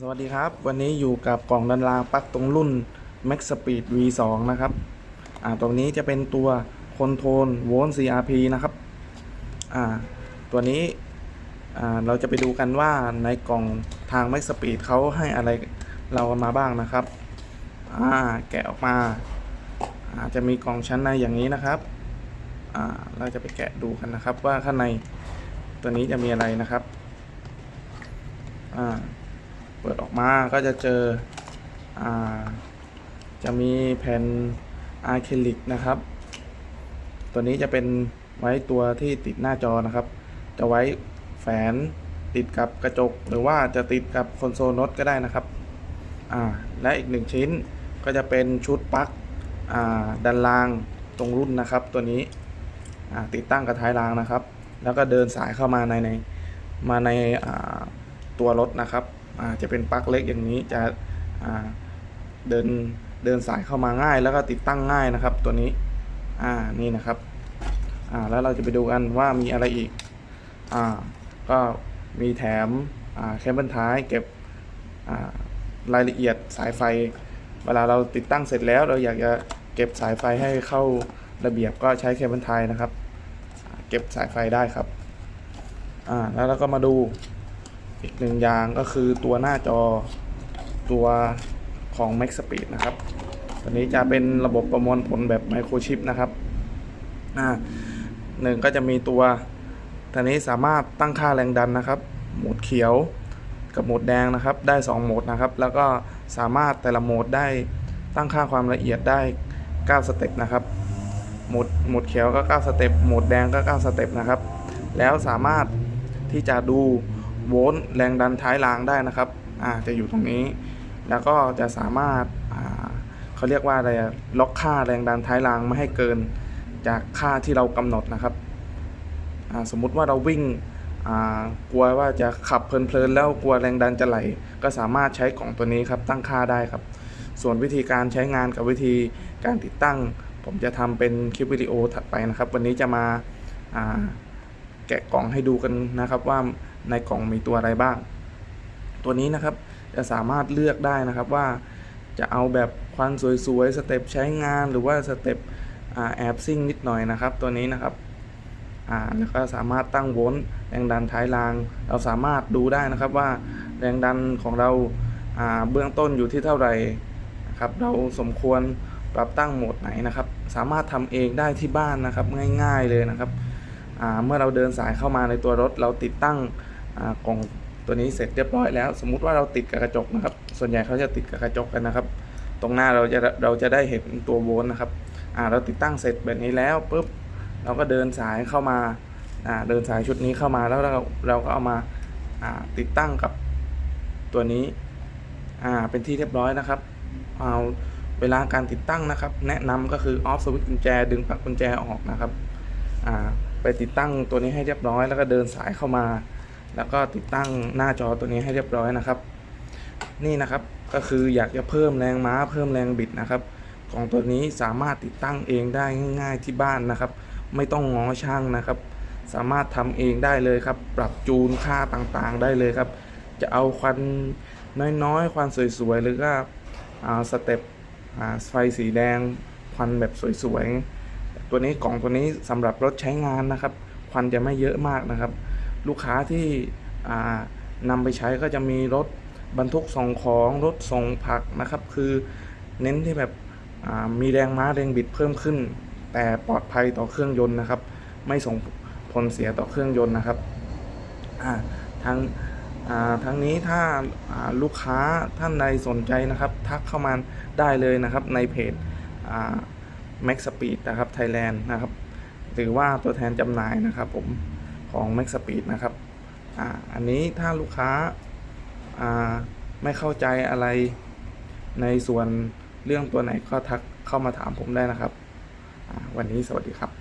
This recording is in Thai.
สวัสดีครับ วันนี้อยู่กับกล่องดันรางปักตรงรุ่น Max Speed V2 นะครับอ่าตัวนี้จะเป็นตัวคอนโทรลโวลต์ CRP นะครับอ่าตัวนี้อ่าเราจะไปดูกันว่าในกล่องทาง Max Speed เขาให้อะไรเรามาบ้างนะครับอ่าแกะออกมาอาจะมีกล่องชั้นในอย่างนี้นะครับอ่าเราจะไปแกะดูกันนะครับว่าข้างในตัวนี้จะมีอะไรนะครับอ่า เปิดออกมาก็จะเจออาจะมีแผ่นอะคริลิกนะครับ ตัวนี้จะเป็นไว้ตัวที่ติดหน้าจอนะครับ จะไว้แฝนติดกับกระจก หรือว่าจะติดกับคอนโซลโน้ตก็ได้นะครับอ่าและอีกหนึ่งชิ้นก็จะเป็นชุดปลั๊กอ่าดันรางตรงรุ่นนะครับ ตัวนี้อ่าติดตั้งกับท้ายรางนะครับ แล้วก็เดินสายเข้ามาในในมาในอ่าตัวรถนะครับ จะเป็นปลั๊กเล็กอย่างนี้จะเดินเดินสายเข้ามาง่าย แล้วก็ติดตั้งง่ายนะครับ ตัวนี้อ่านี่นะครับอ่าแล้วเราจะไปดูกันว่ามีอะไรอีกอ่าก็มีแถมอ่าแคมเบิลท้ายเก็บอ่ารายละเอียดสายไฟ เวลาเราติดตั้งเสร็จแล้ว เราอยากจะเก็บสายไฟให้เข้าระเบียบก็ใช้เคเบิลไทยนะครับ เก็บสายไฟได้ครับ อ่า แล้วเราก็มาดู อีกหนึ่งอย่างก็คือตัวหน้าจอตัวของ Max Speed นะครับ ตัวนี้จะเป็นระบบประมวลผลแบบไมโครชิปนะครับอ่าหนึ่งก็จะมีตัวตัวนี้สามารถตั้งค่าแรงดันนะครับ โหมดเขียวกับโหมดแดงนะครับ ได้ 2 โหมดนะครับ แล้วก็สามารถแต่ละโหมดได้ตั้งค่าความละเอียดได้ 9 สเต็ปนะครับ โหมดโหมดเขียวก็ 9 สเต็ป โหมดแดงก็ 9 สเต็ปนะครับ แล้วสามารถที่จะดู โวลต์แรงดันท้ายรางได้นะครับอ่าจะอยู่ตรงนี้ แล้วก็จะสามารถอ่าเขาเรียกว่าอะไรล็อกค่าแรงดันท้ายรางไม่ให้เกินจากค่าที่เรากำหนดนะครับอ่าสมมุติว่าเราวิ่งอ่ากลัวว่าจะขับเพลินๆแล้วกลัวแรงดันจะไหล ก็สามารถใช้กล่องตัวนี้ครับตั้งค่าได้ครับ ส่วนวิธีการใช้งานกับวิธีการติดตั้ง ผมจะทำเป็นคลิปวิดีโอถัดไปนะครับ วันนี้จะมาแกะกล่องให้ดูกันนะครับว่า ในกล่องมีตัวอะไรบ้าง ตัวนี้นะครับจะสามารถเลือกได้นะครับว่าจะเอาแบบควันสวยๆสเต็ปใช้งานหรือว่าสเต็ปอแอบซิ่งนิดหน่อยนะครับ ตัวนี้นะครับแล้วก็สามารถตั้งโวลต์แรงดันท้ายราง เราสามารถดูได้นะครับว่าแรงดันของเราาเบื้องต้นอยู่ที่เท่าไหร่นะครับเราสมควรปรับตั้งโหมดไหนนะครับ สามารถทำเองได้ที่บ้านนะครับง่าย ๆเลยนะครับเมื่อเราเดินสายเข้ามาในตัวรถเราติดตั้ง กล่องตัวนี้เสร็จเรียบร้อยแล้ว สมมุติว่าเราติดกับกระจกนะครับ ส่วนใหญ่เขาจะติดกับกระจกกันนะครับ ตรงหน้าเราจะเราจะได้เห็นตัวโวลต์นะครับเราติดตั้งเสร็จแบบนี้แล้วปุ๊บเราก็เดินสายเข้ามาเดินสายชุดนี้เข้ามาแล้วเราเราก็เอามาติดตั้งกับตัวนี้เป็นที่เรียบร้อยนะครับเอาเวลาการติดตั้งนะครับ แนะนำก็คือออฟสวิตช์กุญแจดึงปลั๊กกุญแจออกนะครับไปติดตั้งตัวนี้ให้เรียบร้อย แล้วก็เดินสายเข้ามา แล้วก็ติดตั้งหน้าจอตัวนี้ให้เรียบร้อยนะครับ นี่นะครับก็คืออยากจะเพิ่มแรงม้าเพิ่มแรงบิดนะครับ ของตัวนี้สามารถติดตั้งเองได้ง่ายๆที่บ้านนะครับ ไม่ต้องง้อช่างนะครับ สามารถทำเองได้เลยครับ ปรับจูนค่าต่างๆได้เลยครับ จะเอาควันน้อยๆ ควันสวยๆ หรือก็อ่าสเต็ปไฟสีแดงควันแบบสวยๆตัวนี้กล่องตัวนี้สำหรับรถใช้งานนะครับ ควันจะไม่เยอะมากนะครับ ลูกค้าที่นำไปใช้ก็จะมีรถบรรทุกส่งของรถส่งผักนะครับ คือเน้นที่แบบมีแรงม้าแรงบิดเพิ่มขึ้น แต่ปลอดภัยต่อเครื่องยนต์นะครับ ไม่ส่งผลเสียต่อเครื่องยนต์นะครับอ่าทางอ่าทางนี้ถ้าลูกค้าท่านใดสนใจนะครับ ทักเข้ามาได้เลยนะครับในเพจ Max Speed นะครับ Thailand นะครับ หรือว่าตัวแทนจำหน่ายนะครับผม ของ Max Speed นะครับออันนี้ถ้าลูกค้าไม่เข้าใจอะไรในส่วนเรื่องตัวไหนก็ทักเข้ามาถามผมได้นะครับ วันนี้สวัสดีครับ